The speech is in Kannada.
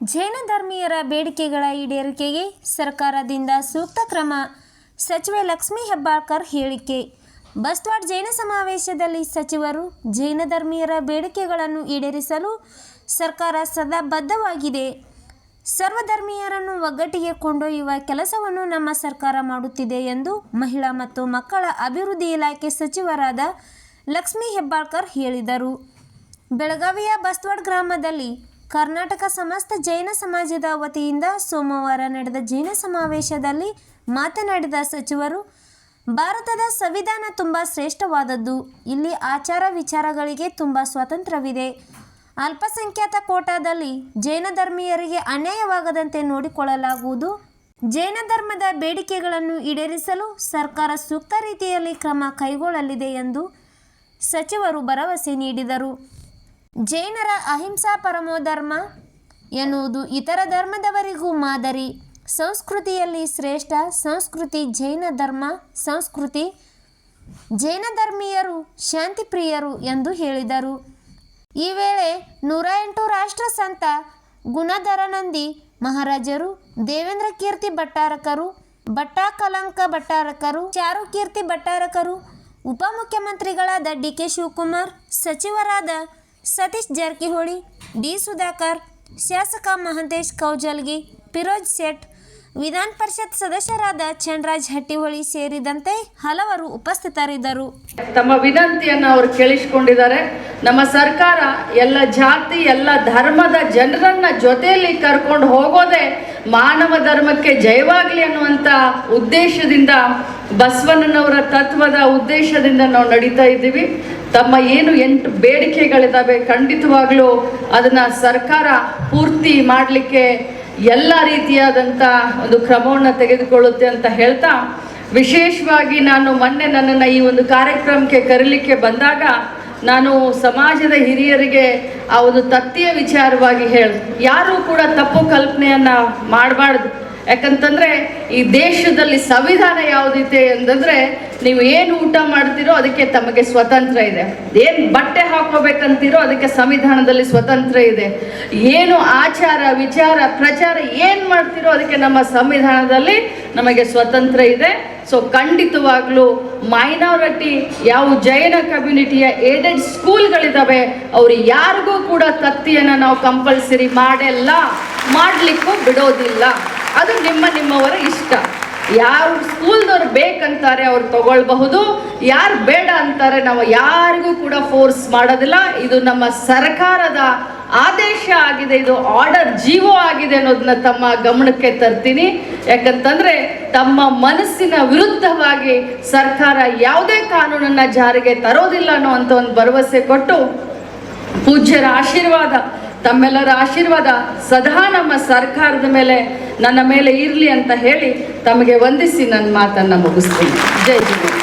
ಜೈನ ಧರ್ಮೀಯರ ಬೇಡಿಕೆಗಳ ಈಡೇರಿಕೆಗೆ ಸರ್ಕಾರದಿಂದ ಸೂಕ್ತ ಕ್ರಮ. ಸಚಿವೆ ಲಕ್ಷ್ಮೀ ಹೆಬ್ಬಾಳ್ಕರ್ ಹೇಳಿಕೆ. ಬಸ್ವಾಡ್ ಜೈನ ಸಮಾವೇಶದಲ್ಲಿ ಸಚಿವರು ಜೈನ ಧರ್ಮೀಯರ ಬೇಡಿಕೆಗಳನ್ನು ಈಡೇರಿಸಲು ಸರ್ಕಾರ ಸದಾ ಬದ್ಧವಾಗಿದೆ. ಸರ್ವಧರ್ಮೀಯರನ್ನು ಒಗ್ಗಟ್ಟಿಗೆ ಕೊಂಡೊಯ್ಯುವ ಕೆಲಸವನ್ನು ನಮ್ಮ ಸರ್ಕಾರ ಮಾಡುತ್ತಿದೆ ಎಂದು ಮಹಿಳಾ ಮತ್ತು ಮಕ್ಕಳ ಅಭಿವೃದ್ಧಿ ಇಲಾಖೆ ಸಚಿವರಾದ ಲಕ್ಷ್ಮೀ ಹೆಬ್ಬಾಳ್ಕರ್ ಹೇಳಿದರು. ಬೆಳಗಾವಿಯ ಬಸ್ವಾಡ್ ಗ್ರಾಮದಲ್ಲಿ ಕರ್ನಾಟಕ ಸಮಸ್ತ ಜೈನ ಸಮಾಜದ ವತಿಯಿಂದ ಸೋಮವಾರ ನಡೆದ ಜೈನ ಸಮಾವೇಶದಲ್ಲಿ ಮಾತನಾಡಿದ ಸಚಿವರು, ಭಾರತದ ಸಂವಿಧಾನ ತುಂಬ ಶ್ರೇಷ್ಠವಾದದ್ದು. ಇಲ್ಲಿ ಆಚಾರ ವಿಚಾರಗಳಿಗೆ ತುಂಬ ಸ್ವಾತಂತ್ರ್ಯವಿದೆ. ಅಲ್ಪಸಂಖ್ಯಾತ ಕೋಟಾದಲ್ಲಿ ಜೈನ ಧರ್ಮೀಯರಿಗೆ ಅನ್ಯಾಯವಾಗದಂತೆ ನೋಡಿಕೊಳ್ಳಲಾಗುವುದು. ಜೈನ ಧರ್ಮದ ಬೇಡಿಕೆಗಳನ್ನು ಈಡೇರಿಸಲು ಸರ್ಕಾರ ಸೂಕ್ತ ರೀತಿಯಲ್ಲಿ ಕ್ರಮ ಕೈಗೊಳ್ಳಲಿದೆ ಎಂದು ಸಚಿವರು ಭರವಸೆ ನೀಡಿದರು. ಜೈನರ ಅಹಿಂಸಾ ಪರಮೋ ಧರ್ಮ ಎನ್ನುವುದು ಇತರ ಧರ್ಮದವರಿಗೂ ಮಾದರಿ. ಸಂಸ್ಕೃತಿಯಲ್ಲಿ ಶ್ರೇಷ್ಠ, ಸಂಸ್ಕೃತಿ ಜೈನ ಧರ್ಮ, ಸಂಸ್ಕೃತಿ ಜೈನ ಧರ್ಮೀಯರು, ಶಾಂತಿಪ್ರಿಯರು ಎಂದು ಹೇಳಿದರು. ಈ ವೇಳೆ ನೂರ ಎಂಟು ರಾಷ್ಟ್ರ ಸಂತ ಗುಣಧರನಂದಿ ಮಹಾರಾಜರು, ದೇವೇಂದ್ರ ಕೀರ್ತಿ ಭಟ್ಟಾರಕರು, ಭಟ್ಟಾಕಲಂಕ ಭಟ್ಟಾರಕರು ಚಾರುಕೀರ್ತಿ ಭಟ್ಟಾರಕರು, ಉಪಮುಖ್ಯಮಂತ್ರಿಗಳಾದ ಡಿ ಕೆ ಶಿವಕುಮಾರ್, ಸಚಿವರಾದ ಸತೀಶ್ ಜಾರಕಿಹೊಳಿ, ಡಿ ಸುಧಾಕರ್, ಶಾಸಕ ಮಹಂತೇಶ್ ಕೌಜಲ್ಗಿ, ಫಿರೋಜ್ ಸೇಠ್, ವಿಧಾನ ಪರಿಷತ್ ಸದಸ್ಯರಾದ ಚಂದ್ರರಾಜ್ ಹಟ್ಟಿಹೊಳಿ ಸೇರಿದಂತೆ ಹಲವರು ಉಪಸ್ಥಿತರಿದ್ದರು. ತಮ್ಮ ವಿನಂತಿಯನ್ನು ಅವರು ಕೇಳಿಸಿಕೊಂಡಿದ್ದಾರೆ. ನಮ್ಮ ಸರ್ಕಾರ ಎಲ್ಲ ಜಾತಿ, ಎಲ್ಲ ಧರ್ಮದ ಜನರನ್ನ ಜೊತೆಯಲ್ಲಿ ಕರ್ಕೊಂಡು ಹೋಗೋದೆ ಮಾನವ ಧರ್ಮಕ್ಕೆ ಜಯವಾಗಲಿ ಅನ್ನುವಂಥ ಉದ್ದೇಶದಿಂದ ಬಸವಣ್ಣನವರ ತತ್ವದ ಉದ್ದೇಶದಿಂದ ನಾವು ನಡೀತಾ ಇದ್ದೀವಿ. ತಮ್ಮ ಏನು ಎಂಟು ಬೇಡಿಕೆಗಳಿದ್ದಾವೆ ಖಂಡಿತವಾಗ್ಲೂ ಅದನ್ನ ಸರ್ಕಾರ ಪೂರ್ತಿ ಮಾಡಲಿಕ್ಕೆ ಎಲ್ಲ ರೀತಿಯಾದಂಥ ಒಂದು ಕ್ರಮವನ್ನು ತೆಗೆದುಕೊಳ್ಳುತ್ತೆ ಅಂತ ಹೇಳ್ತಾ, ವಿಶೇಷವಾಗಿ ನಾನು ಮೊನ್ನೆ ನನ್ನನ್ನು ಈ ಒಂದು ಕಾರ್ಯಕ್ರಮಕ್ಕೆ ಕರೀಲಿಕ್ಕೆ ಬಂದಾಗ ನಾನು ಸಮಾಜದ ಹಿರಿಯರಿಗೆ ಆ ಒಂದು ತತ್ತಿಯ ವಿಚಾರವಾಗಿ ಹೇಳ, ಯಾರೂ ಕೂಡ ತಪ್ಪು ಕಲ್ಪನೆಯನ್ನ ಮಾಡಬಾರ್ದು. ಯಾಕಂತಂದ್ರೆ ಈ ದೇಶದಲ್ಲಿ ಸಂವಿಧಾನ ಯಾವುದಿದೆ ಅಂತಂದ್ರೆ ನೀವು ಏನು ಊಟ ಮಾಡ್ತೀರೋ ಅದಕ್ಕೆ ತಮಗೆ ಸ್ವತಂತ್ರ ಇದೆ. ಏನು ಬಟ್ಟೆ ಹಾಕೋಬೇಕಂತೀರೋ ಅದಕ್ಕೆ ಸಂವಿಧಾನದಲ್ಲಿ ಸ್ವತಂತ್ರ ಇದೆ. ಏನು ಆಚಾರ, ವಿಚಾರ, ಪ್ರಚಾರ ಏನು ಮಾಡ್ತೀರೋ ಅದಕ್ಕೆ ನಮ್ಮ ಸಂವಿಧಾನದಲ್ಲಿ ನಮಗೆ ಸ್ವತಂತ್ರ ಇದೆ. ಸೊ ಖಂಡಿತವಾಗ್ಲೂ ಮೈನಾರಿಟಿ ಯಾವ ಜೈನ ಕಮ್ಯುನಿಟಿಯ ಏಡೆಡ್ ಸ್ಕೂಲ್ಗಳಿದ್ದಾವೆ ಅವ್ರು ಯಾರಿಗೂ ಕೂಡ ತತ್ತಿಯನ್ನು ನಾವು ಕಂಪಲ್ಸರಿ ಮಾಡಲ್ಲ, ಮಾಡಲಿಕ್ಕೂ ಬಿಡೋದಿಲ್ಲ. ಅದು ನಿಮ್ಮ ನಿಮ್ಮವರ ಇಷ್ಟ. ಯಾವ ಸ್ಕೂಲ್ದವ್ರು ಬೇಕಂತಾರೆ ಅವ್ರು ತಗೊಳ್ಬಹುದು. ಯಾರು ಬೇಡ ಅಂತಾರೆ ನಾವು ಯಾರಿಗೂ ಕೂಡ ಫೋರ್ಸ್ ಮಾಡೋದಿಲ್ಲ. ಇದು ನಮ್ಮ ಸರ್ಕಾರದ ಆದೇಶ ಆಗಿದೆ. ಇದು ಆರ್ಡರ್ ಜೀವೋ ಆಗಿದೆ ಅನ್ನೋದನ್ನ ತಮ್ಮ ಗಮನಕ್ಕೆ ತರ್ತೀನಿ. ಯಾಕಂತಂದ್ರೆ ತಮ್ಮ ಮನಸ್ಸಿನ ವಿರುದ್ಧವಾಗಿ ಸರ್ಕಾರ ಯಾವುದೇ ಕಾನೂನನ್ನ ಜಾರಿಗೆ ತರೋದಿಲ್ಲ ಅನ್ನೋ ಅಂತ ಒಂದು ಭರವಸೆ ಕೊಟ್ಟು ಪೂಜ್ಯರ ಆಶೀರ್ವಾದ, ತಮ್ಮೆಲ್ಲರ ಆಶೀರ್ವಾದ ಸದಾ ನಮ್ಮ ಸರ್ಕಾರದ ಮೇಲೆ, ನನ್ನ ಮೇಲೆ ಇರಲಿ ಅಂತ ಹೇಳಿ ತಮಗೆ ವಂದಿಸಿ ನನ್ನ ಮಾತನ್ನು ಮುಗಿಸ್ತೀನಿ. ಜೈ ಜೀವನ್